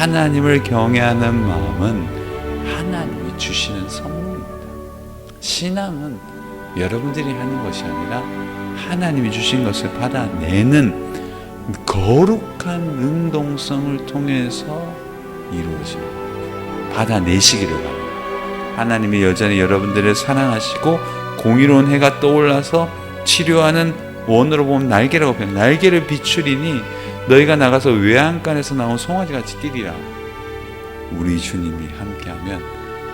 하나님을 경외하는 마음은 하나님이 주시는 선물입니다. 신앙은 여러분들이 하는 것이 아니라 하나님이 주신 것을 받아내는 거룩한 능동성을 통해서 이루어집니다. 받아내시기를 바랍니다. 하나님이 여전히 여러분들을 사랑하시고 공의로운 해가 떠올라서 치료하는 원으로 보면 날개라고 표현. 날개를 비추리니 너희가 나가서 외양간에서 나온 송아지 같이 뛰리라. 우리 주님이 함께하면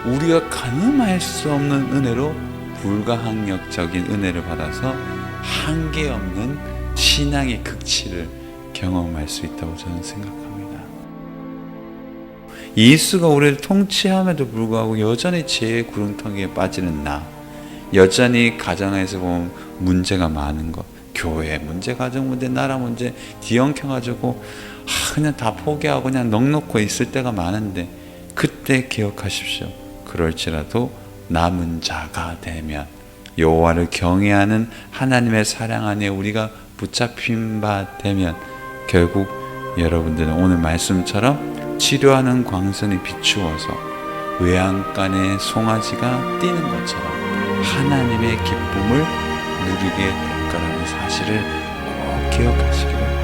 우리가 가늠할 수 없는 은혜로 불가항력적인 은혜를 받아서 한계 없는 신앙의 극치를 경험할 수 있다고 저는 생각합니다. 예수가 우리를 통치함에도 불구하고 여전히 죄의 구렁텅이에 빠지는 나, 여전히 가정에서 보면 문제가 많은 것, 교회 문제, 가정 문제, 나라 문제 뒤엉켜가지고 아, 그냥 다 포기하고 그냥 넉넉고 있을 때가 많은데 그때 기억하십시오. 그럴지라도 남은 자가 되면 여호와를 경외하는 하나님의 사랑 안에 우리가 붙잡힌 바 되면 결국 여러분들은 오늘 말씀처럼 치료하는 광선이 비추어서 외양간의 송아지가 뛰는 것처럼 하나님의 기쁨을 누리게 될 거라는 사실 사실을 꼭 기억하시기 바랍니다.